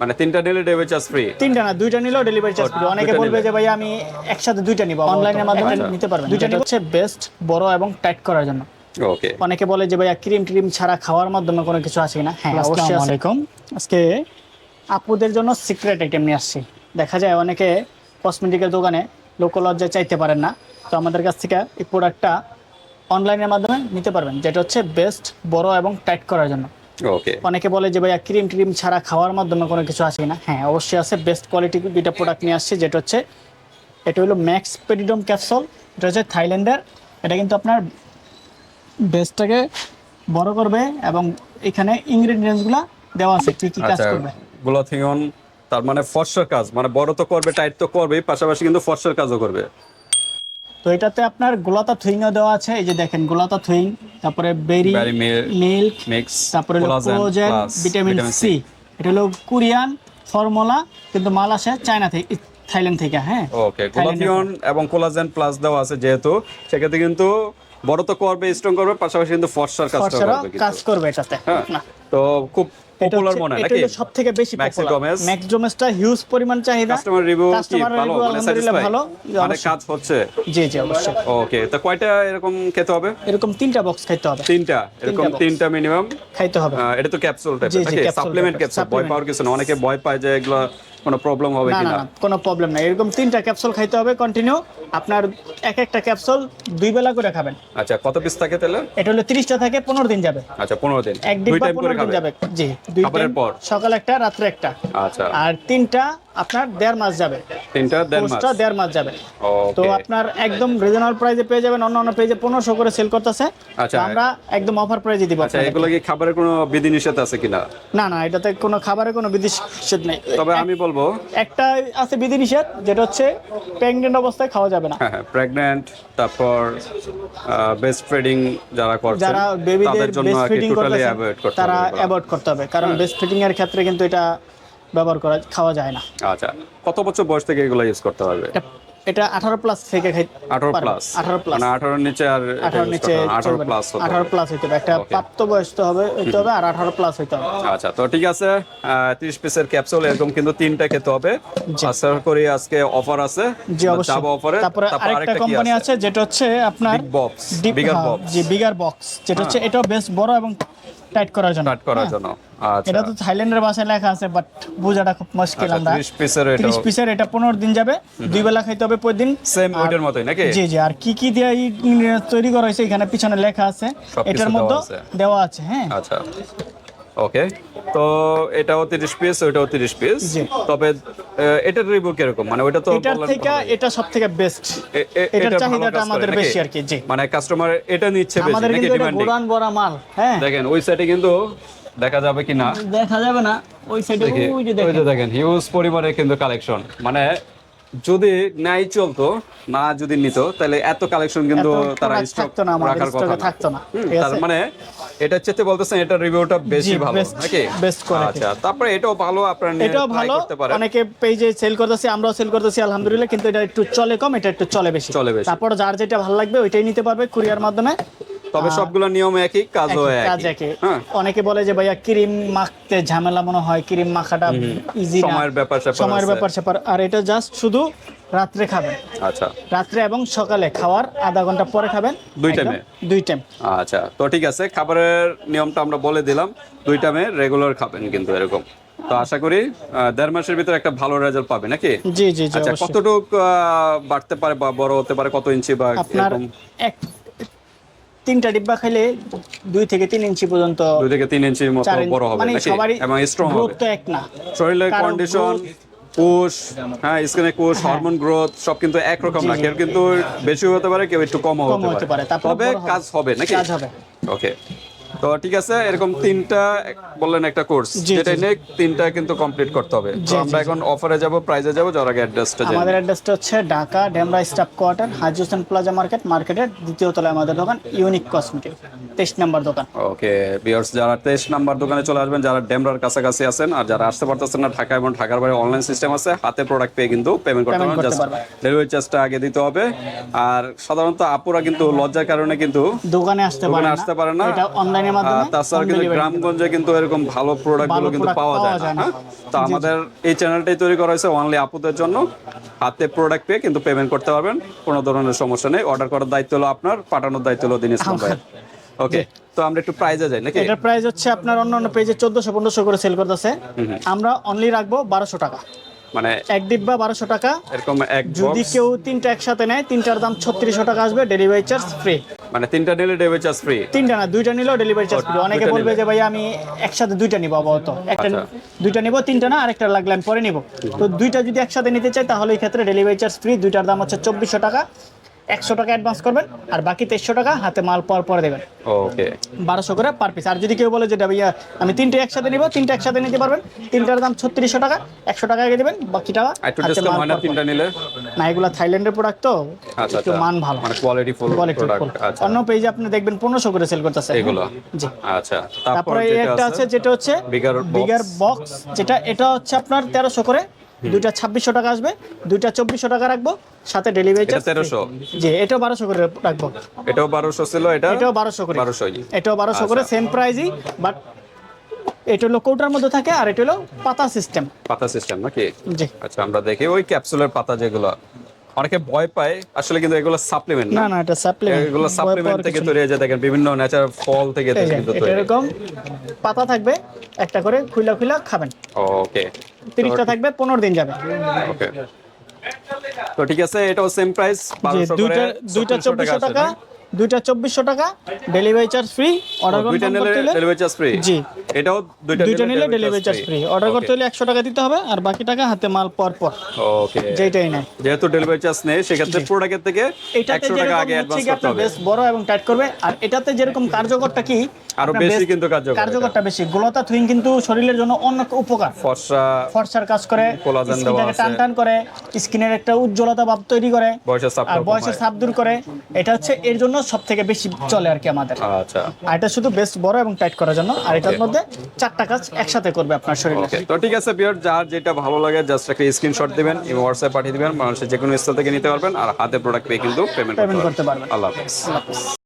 মানে তিনটা নিলে ডেলিভারি চার্জ ফ্রি তিনটা না দুইটা নিলেও ডেলিভারি চার্জ ফ্রি অনেকে বলবে যে ভাই আমি একসাথে দুইটা নিব। অনলাইনের মাধ্যমে। নিতে পারবেন। দুইটা নিব হচ্ছে বেস্ট বড় এবং টাইট করার জন্য। ওকে অনেকে বলে যে ভাইয়া ক্রিম ট্রিম ছাড়া খাওয়ার মাধ্যমে কোনো কিছু আছে কিনা? হ্যাঁ অবশ্যই আলাইকুম। আজকে আপুদের জন্য সিক্রেট আইটেম নিয়ে আসছি। দেখা যায় অনেকে কসমেটিকের দোকানে লোকলজ্জায় চাইতে পারেন না। তো আমাদের কাছ থেকে এই প্রোডাক্টটা অনলাইনের মাধ্যমে নিতে পারবেন যেটা হচ্ছে বেস্ট বড় এবং টাইট করার জন্য। অনেকে বলে যে ভাইয়া ক্রিম ট্রিম ছাড়া খাওয়ার মাধ্যমে কোনো কিছু আছে কিনা? হ্যাঁ অবশ্যই আছে। বেস্ট কোয়ালিটি দুইটা প্রোডাক্ট নিয়ে আসছে যেটা হচ্ছে এটা হলো ম্যাক্স পেডিডম ক্যাপসুল এটা হচ্ছে থাইল্যান্ডের। এটা কিন্তু আপনার বেস্টটাকে বড় করবে এবং এখানে ইনগ্রেডিয়েন্টসগুলো দেওয়া আছে কি কি কাজ আচ্ছা করবে। গ্লোথিয়ন তার মানে ফর্সার কাজ মানে বড় তো করবে টাইট তো করবেই পাশাপাশি কিন্তু ফর্সার কাজও করবে। তো এটাতে আপনার গোলাতা থুইনও দেওয়া আছে। এই যে দেখেন গোলাতা থুইন তারপরে বেরি মিল্ক মিক্স তারপরে কোলাজেন ভিটামিন সি এটা হলো কোরিয়ান ফর্মুলা কিন্তু মাল আসে চায়না থেকে থাইল্যান্ড থেকে হ্যাঁ? ওকে এবং কোলাজেন প্লাস দেওয়া আছে যেহেতু সেক্ষেত্রে কিন্তু বড় তো করবে স্ট্রং করবে পাশাপাশি কিন্তু ফর্সার ফর্সারও করবে কাজ করবে এটাতে হ্যাঁ তো খুব পপুলার মনে নাকি? এটা থেকে বেশি পপুলার ম্যাক্স ডোমেসটা হিউজ পরিমাণ চাহিদা। কাস্টমার রিভিউ কি? ভালো? মানে স্যাটিসফাই ভালো। মানে কাজ হচ্ছে? জি জি অবশ্যই। ওকে তো কয়টা এরকম খেতে হবে? এরকম তিনটা বক্স খাইতে হবে। তিনটা? এরকম তিনটা মিনিমাম খাইতে হবে। এটা তো ক্যাপসুল টাইপের নাকি? সাপ্লিমেন্ট ক্যাপসুল ভয় পাওয়ার কিছু না। অনেকে ভয় পায় যে এগুলো কোনো প্রবলেম হবে না না কোনো? প্রবলেম নাই। এরকম তিনটা ক্যাপসুল খাইতে হবে কন্টিনিউ আপনার এক একটা ক্যাপসুল দুই বেলা করে খাবেন। আচ্ছা কত পিস থাকে তাহলে? এটা হলো তিরিশটা থাকে পনেরো দিন যাবে। আচ্ছা পনেরো দিন। এক দিন টাইম করে দিন যাবে। জি দুই দিন পর? সকাল একটা রাত্রে একটা। আচ্ছা। আর তিনটা আপনার দেড় মাস যাবে। তিনটা কোর্সটা দেড় মাস যাবে। তো আপনার একদম রিজনেবল প্রাইসে পেয়ে যাবেন অন্য অন্য পেজে পনেরোশো করে সেল করতেছে। আচ্ছা। আমরা একদম অফার প্রাইসে দিব আচ্ছা এগুলো কি খাবারের কোনো বিধি আছে কিনা? না না এটাতে কোনো খাবারের কোনো বিধিনিষেধ নেই। তবে আমি বলব একটা আছে বিধিনিষেধ যেটা হচ্ছে প্রেগনেন্ট অবস্থায় খাওয়া যাবে না। হ্যাঁ হ্যাঁ তারপর বেস্ট ফিডিং যারা করছেন যারা বেবিদের বেস্ট ফিডিং করতে তারা অ্যাভয়েড করতে হবে। কারণ হ্যাঁ। বেস্ট ফিডিং এর ক্ষেত্রে কিন্তু এটা ব্যবহার করা খাওয়া যায় না। আচ্ছা কত বছর বয়স থেকে এগুলো ইউজ করতে হবে? এটা এটা আঠারো প্লাস থেকে খাই আঠারো প্লাস আঠারো প্লাস মানে আঠারোর নিচে আর আঠারো নিচে আঠারো প্লাস আঠারো প্লাস হইতে হবে। একটা প্রাপ্ত বয়স তো হবে হইতে হবে আর আঠারো প্লাস হইতে হবে। আচ্ছা তো ঠিক আছে তিরিশ পিসের ক্যাপসুল এরকম কিন্তু তিনটা খেতে হবে। আশা করি আজকে অফার আছে। জি অবশ্যই। যাব অফারে তারপরে আরেকটা কোম্পানি আছে? যেটা হচ্ছে আপনার বিগ বক্স বিগার হ্যাঁ, বক্স জি বিগার বক্স যেটা হচ্ছে এটাও বেশ বড় এবং টাইট করার জন্য। টাইট করার হ্যাঁ। জন্য। আচ্ছা। এটা তো থাইল্যান্ডের ভাষায় লেখা আছে বাট বোঝাটা খুব মুশকিল আচ্ছা আমরা। 30 পিসের এটা তিরিশ পিসের এটা পনেরো দিন যাবে দুই বেলা খাইতে হবে প্রতিদিন। সেম ওইটার মতই নাকি? জি জি আর কি কি দিয়ে তৈরি করা হয়েছে এখানে পিছনে লেখা আছে। এটার মধ্যে দেওয়া আছে হ্যাঁ। আচ্ছা। ওকে তো এটাও তিরিশ পিস ওইটাও তিরিশ পিস তবে এটার রিভিউ কীরকম? মানে ওইটা তো এটার থেকে এটা সব থেকে বেস্ট এটার চাহিদাটা আমাদের বেশি আর কি, জি। মানে কাস্টমার এটা নিচ্ছে বেশি আমাদের কিন্তু এটা গোডান বড়া মাল হ্যাঁ। দেখেন ওই সাইডে কিন্তু দেখা যাবে কি না দেখা যাবে না ওই সাইডে ওই যে দেখেন যে দেখেন। হিউজ পরিমাণে কিন্তু কালেকশন মানে যদি নাই চলতো না যদি নিত তাহলে এত কালেকশন কিন্তু তারা স্টক রাখার কথা। থাকতো না, তার মানে এটা চেতে বলতেছেন এটা রিভিউটা বেশি ভালো নাকি? best quality। আচ্ছা তারপরে এটাও ভালো আপনারা এটাও ভালো। অনেকে পেজে সেল করতেছি আমরাও সেল করতেছি আলহামদুলিল্লাহ কিন্তু এটা একটু চলে কম এটা একটু চলে বেশি। চলে বেশি। তারপর যার যেটা ভালো লাগবে ওইটাই নিতে পারবে কুরিয়ার মাধ্যমে। তবে সবগুলো নিয়ম একই কাজও একই, কাজ একই একই। হ্যাঁ। অনেকে বলে যে ভাইয়া ক্রিম মাখতে ঝামেলা মনে হয় ক্রিম মাখাটা ইজি না। সময়ের ব্যাপার সময়ের ব্যাপার স্যাপার। আর এটা জাস্ট শুধু রাত্রে খাবেন। আচ্ছা। রাত্রে এবং সকালে খাওয়ার আধা ঘণ্টা পরে খাবেন। দুই টাইমে? দুই টাইম আচ্ছা তো ঠিক আছে খাবারের নিয়মটা আমরা বলে দিলাম। দুই টাইমে রেগুলার খাবেন কিন্তু এরকম। তো আশা করি দেড় মাসের ভিতরে একটা ভালো রেজাল্ট পাবে নাকি? জি জি জি আচ্ছা কতটুক বাড়তে পারে বা বড় হতে পারে কত ইঞ্চি বা এরকম? এক তিনটা ডিব্বা খেলে দুই থেকে তিন ইঞ্চি পর্যন্ত দুই থেকে তিন ইঞ্চির মতো বড় হবে মানে নাকি? সবারই এবং স্ট্রং হবে। তো এক না। শরীরের কন্ডিশন কোষ হ্যাঁ স্কিনে কোষ হরমোন গ্রোথ সব কিন্তু একরকম না কেউ কিন্তু বেশি হতে পারে কেউ একটু কম হতে পারে। তবে হবে। কাজ হবে নাকি? কাজ হবে। ওকে তো ঠিক আছে এরকম তিনটা বললেন একটা কোর্স যেটা নিয়ে তিনটা কিন্তু কমপ্লিট করতে হবে। তো আমরা এখন অফারে যাব প্রাইজে যাব যার আগে অ্যাড্রেসটা জানি আমাদের অ্যাড্রেসটা হচ্ছে Dhaka Demra staff quarter Haji Hossain plaza market মার্কেটের দ্বিতীয় তলায় আমাদের দোকান ইউনিক কসমেটিক তেইশ নম্বর দোকান। ওকে বিয়ার্স যারা তেইশ নাম্বার দোকানে চলে আসবেন যারা ডেমরার কাছাকাছি আছেন আর যারা আসতে পারতেছেন না ঢাকা এবং ঢাকার বাইরে অনলাইন সিস্টেম আছে হাতে প্রোডাক্ট পেয়ে কিন্তু পেমেন্ট করতে পারবেন। জাস্ট ডেলিভারি চার্জটা আগে দিতে হবে। আর সাধারণত আপুরা কিন্তু লজ্জার কারণে কিন্তু দোকানে আসতে পারে না। আসতে পারে না। এটা অনলাইন অনলাইনের মাধ্যমে তাছাড়া কিন্তু গ্রামগঞ্জে কিন্তু এরকম ভালো প্রোডাক্টগুলো ভালো কিন্তু পাওয়া যায় না। হ্যাঁ? তো আমাদের এই চ্যানেলটাই তৈরি করা হয়েছে অনলি আপুদের জন্য। হাতে প্রোডাক্ট পেয়ে কিন্তু পেমেন্ট করতে পারবেন কোনো ধরনের সমস্যা নেই। অর্ডার করার দায়িত্ব হলো আপনার পাঠানোর দায়িত্ব হলো দিন ইসলাম ওকে তো আমরা একটু প্রাইজে যাই নাকি? এটার প্রাইস হচ্ছে আপনার অন্য অন্য পেজে চোদ্দশো পনেরোশো করে সেল করতেছে। আমরা অনলি রাখব বারোশো টাকা। মানে এক ডিব্বা বারোশো টাকা। এরকম এক যদি কেউ তিনটা একসাথে নেয় তিনটার দাম ছত্রিশশো টাকা আসবে ডেলিভারি চার্জ ফ্রি মানে তিনটা নিলে ডেলিভারি চার্জ ফ্রি তিনটা না দুইটা নিলেও ডেলিভারি চার্জ ফ্রি অনেকে বলবে যে ভাই আমি একসাথে দুইটা নিব অবহত একটা আচ্ছা। দুইটা নিব তিনটা না আরেকটা লাগলে আমি পরে নিব। তো দুইটা যদি একসাথে নিতে চাই তাহলে এই ক্ষেত্রে ডেলিভারি চার্জ ফ্রি দুইটার দাম হচ্ছে চব্বিশশো টাকা। একশো টাকা অ্যাডভান্স করবেন আর বাকি তেইশশো টাকা হাতে মাল পাওয়ার পরে দেবেন। ওকে বারোশো করে পার পিস আর যদি কেউ বলে যে ভাইয়া আমি তিনটে একসাথে নিবো তিনটে একসাথে নিতে পারবেন। তিনটার দাম ছত্রিশশো টাকা একশো টাকা আগে দেবেন বাকি টাকা। তিনটা নিলে? না এগুলো থাইল্যান্ডের প্রোডাক্ট তো আচ্ছা একটু আচ্ছা। মান ভালো। মানে কোয়ালিটি ফুল কোয়ালিটি প্রোডাক্ট আচ্ছা। অন্য পেজে আপনি দেখবেন পনেরোশো করে সেল করতেছে এগুলো? জি। আচ্ছা তারপরে একটা আছে? যেটা হচ্ছে বিগার বক্স যেটা এটা হচ্ছে আপনার তেরোশো করে দুইটা ছাব্বিশশো টাকা আসবে দুইটা চব্বিশশো টাকা রাখব সাথে ডেলিভারি চার্জ তেরোশো। জি এটাও বারোশো করে রাখব। এটাও বারোশো ছিল এটা এটাও বারোশো করে। বারোশোই এটাও বারোশো করে সেম প্রাইজই বাট এটা হলো কৌটার মধ্যে থাকে আর এটা হলো পাতা সিস্টেম পাতা সিস্টেম নাকি? জি। আচ্ছা আমরা দেখি ওই ক্যাপসুলের পাতা যেগুলো। অনেকে ভয় পায় আসলে কিন্তু এগুলো সাপ্লিমেন্ট না। না এটা সাপ্লিমেন্ট এগুলো সাপ্লিমেন্ট থেকে তৈরি হয়ে যায় দেখেন বিভিন্ন ন্যাচারাল ফল থেকে কিন্তু তৈরি। এরকম পাতা থাকবে একটা করে খুইলা খুইলা খাবেন। ওকে তিরিশটা থাকবে পনেরো দিন যাবে। ওকে। তো ঠিক আছে এটাও সেম প্রাইস 1200 করে দুইটা দুইটা চব্বিশশো টাকা। দুইটা চব্বিশশো টাকা ডেলিভারি চার্জ ফ্রি অর্ডার করতে হলে ডেলিভারি চার্জ ফ্রি জি। এটাও দুইটা নিলে ডেলিভারি চার্জ ফ্রি অর্ডার করতে হলে একশো টাকা দিতে হবে আর বাকি টাকা হাতে মাল পর পর ওকে যেটাই নেয়। যেহেতু ডেলিভারি চার্জ নেই সেক্ষেত্রে প্রোডাক্টের থেকে এটাতে একশো টাকা আগে অ্যাডভান্স করতে হবে। বেশ বড় এবং টাইট করবে আর এটাতে যেরকম কার্যকরটা কি আরও বেশি কিন্তু কার্যকর কার্যকরটা বেশি। গ্লোতা থুইং কিন্তু শরীরের জন্য অনেক উপকার। ফর্সা ফর্সার কাজ করে Collagen দেওয়া আছে। টান টান করে স্কিনের একটা উজ্জ্বলতা ভাব তৈরি করে বয়সের চাপটা আর। বয়সের চাপ দূর করে। এটা হচ্ছে এর জন্য সব থেকে বেশি চলে আর কি আমাদের। আচ্ছা। আর এটা শুধু বেস্ট বড় এবং টাইট করার জন্য। আর এটার মধ্যে চারটা কাজ একসাথে করবে আপনার শরীরে। তো ঠিক আছে পিওর যার যেটা ভালো লাগে জাস্ট একটা স্ক্রিনশট দিবেন এবং হোয়াটসঅ্যাপ পাঠিয়ে দিবেন মানুষের যে কোনো স্থল থেকে নিতে পারবেন আর হাতে প্রোডাক্ট পেয়ে কিন্তু পেমেন্ট করতে পারবেন। আল্লাহ হাফেজ।